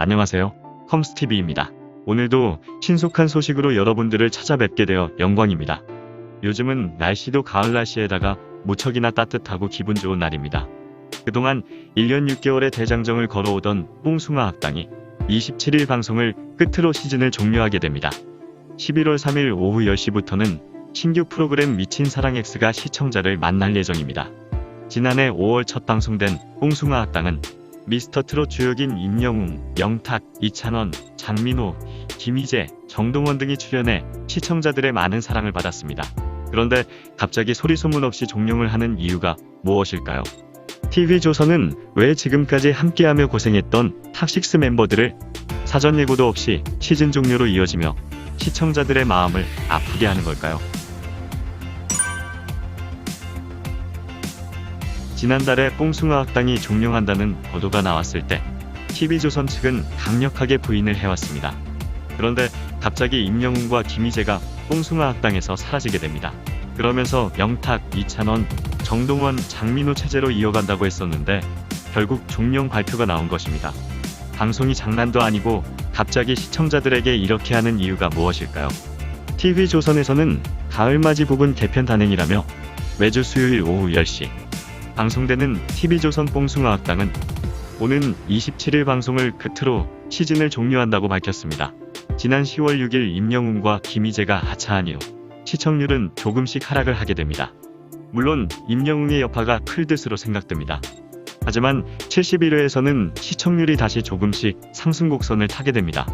안녕하세요. 컴스TV입니다. 오늘도 신속한 소식으로 여러분들을 찾아뵙게 되어 영광입니다. 요즘은 날씨도 가을 날씨에다가 무척이나 따뜻하고 기분 좋은 날입니다. 그동안 1년 6개월의 대장정을 걸어오던 뽕숭아 학당이 27일 방송을 끝으로 시즌을 종료하게 됩니다. 11월 3일 오후 10시부터는 신규 프로그램 미친 사랑 X가 시청자를 만날 예정입니다. 지난해 5월 첫 방송된 뽕숭아 학당은 미스터 트롯 주역인 임영웅, 영탁, 이찬원, 장민호, 김희재, 정동원 등이 출연해 시청자들의 많은 사랑을 받았습니다. 그런데 갑자기 소리 소문 없이 종영을 하는 이유가 무엇일까요? TV조선은 왜 지금까지 함께하며 고생했던 탑식스 멤버들을 사전 예고도 없이 시즌 종료로 이어지며 시청자들의 마음을 아프게 하는 걸까요? 지난달에 뽕숭아 학당이 종영한다는 보도가 나왔을 때 TV조선 측은 강력하게 부인을 해왔습니다. 그런데 갑자기 임영웅과 김희재가 뽕숭아 학당에서 사라지게 됩니다. 그러면서 영탁, 이찬원, 정동원, 장민호 체제로 이어간다고 했었는데 결국 종영 발표가 나온 것입니다. 방송이 장난도 아니고 갑자기 시청자들에게 이렇게 하는 이유가 무엇일까요? TV조선에서는 가을맞이 부분 개편 단행이라며 매주 수요일 오후 10시 방송되는 TV조선 뽕숭아 학당은 오는 27일 방송을 끝으로 시즌을 종료한다고 밝혔습니다. 지난 10월 6일 임영웅과 김희재가 하차한 이후 시청률은 조금씩 하락을 하게 됩니다. 물론 임영웅의 여파가 클 듯으로 생각됩니다. 하지만 71회에서는 시청률이 다시 조금씩 상승 곡선을 타게 됩니다.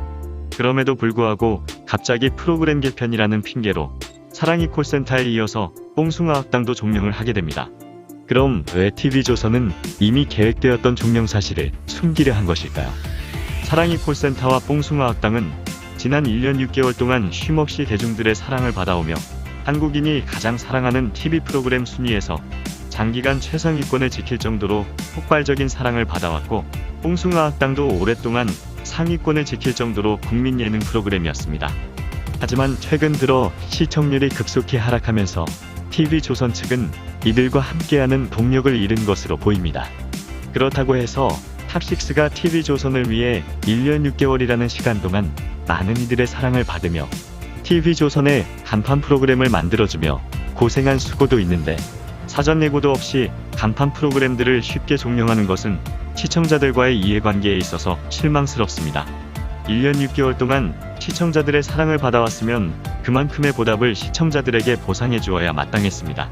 그럼에도 불구하고 갑자기 프로그램 개편이라는 핑계로 사랑이 콜센터에 이어서 뽕숭아 학당도 종영을 하게 됩니다. 그럼 왜 TV조선은 이미 계획되었던 종영 사실을 숨기려 한 것일까요? 사랑이 콜센터와 뽕숭아 학당은 지난 1년 6개월 동안 쉼없이 대중들의 사랑을 받아오며 한국인이 가장 사랑하는 TV 프로그램 순위에서 장기간 최상위권을 지킬 정도로 폭발적인 사랑을 받아왔고 뽕숭아 학당도 오랫동안 상위권을 지킬 정도로 국민 예능 프로그램이었습니다. 하지만 최근 들어 시청률이 급속히 하락하면서 TV조선 측은 이들과 함께하는 동력을 잃은 것으로 보입니다. 그렇다고 해서 탑식스가 TV조선을 위해 1년 6개월이라는 시간 동안 많은 이들의 사랑을 받으며 TV조선의 간판 프로그램을 만들어주며 고생한 수고도 있는데 사전 예고도 없이 간판 프로그램들을 쉽게 종영하는 것은 시청자들과의 이해관계에 있어서 실망스럽습니다. 1년 6개월 동안 시청자들의 사랑을 받아왔으면 그만큼의 보답을 시청자들에게 보상해 주어야 마땅했습니다.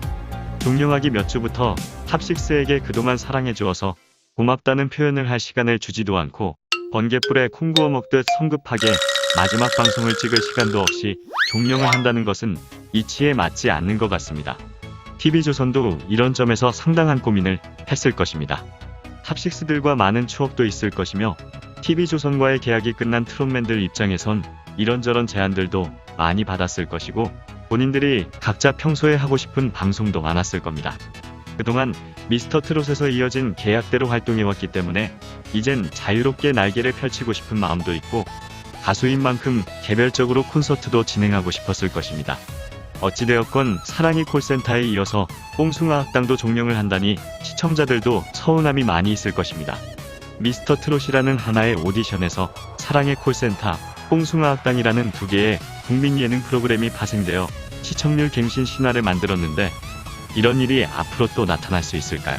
종영하기 몇 주부터 탑식스에게 그동안 사랑해 주어서 고맙다는 표현을 할 시간을 주지도 않고 번개불에 콩 구워 먹듯 성급하게 마지막 방송을 찍을 시간도 없이 종영을 한다는 것은 이치에 맞지 않는 것 같습니다. TV조선도 이런 점에서 상당한 고민을 했을 것입니다. 탑식스들과 많은 추억도 있을 것이며 TV조선과의 계약이 끝난 트롯맨들 입장에선 이런저런 제안들도 많이 받았을 것이고 본인들이 각자 평소에 하고 싶은 방송도 많았을 겁니다. 그동안 미스터 트롯에서 이어진 계약대로 활동해왔기 때문에 이젠 자유롭게 날개를 펼치고 싶은 마음도 있고 가수인 만큼 개별적으로 콘서트도 진행하고 싶었을 것입니다. 어찌되었건 사랑이 콜센터에 이어서 뽕숭아 학당도 종영을 한다니 시청자들도 서운함이 많이 있을 것입니다. 미스터 트롯이라는 하나의 오디션에서 사랑의 콜센터, 뽕숭아 학당이라는 두 개의 국민 예능 프로그램이 파생되어 시청률 갱신 신화를 만들었는데 이런 일이 앞으로 또 나타날 수 있을까요?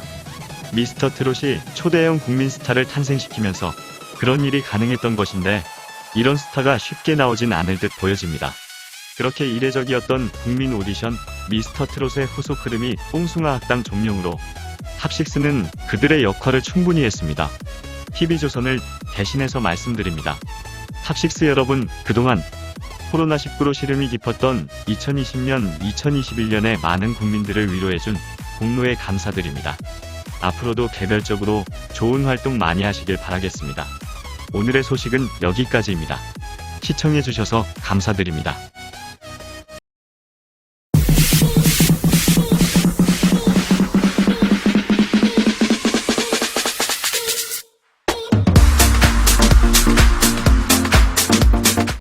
미스터 트롯이 초대형 국민 스타를 탄생시키면서 그런 일이 가능했던 것인데 이런 스타가 쉽게 나오진 않을 듯 보여집니다. 그렇게 이례적이었던 국민 오디션 미스터 트롯의 후속 흐름이 뽕숭아 학당 종영으로 탑식스는 그들의 역할을 충분히 했습니다. TV조선을 대신해서 말씀드립니다. 탑식스 여러분, 그동안 코로나19로 시름이 깊었던 2020년, 2021년에 많은 국민들을 위로해준 공로에 감사드립니다. 앞으로도 개별적으로 좋은 활동 많이 하시길 바라겠습니다. 오늘의 소식은 여기까지입니다. 시청해주셔서 감사드립니다.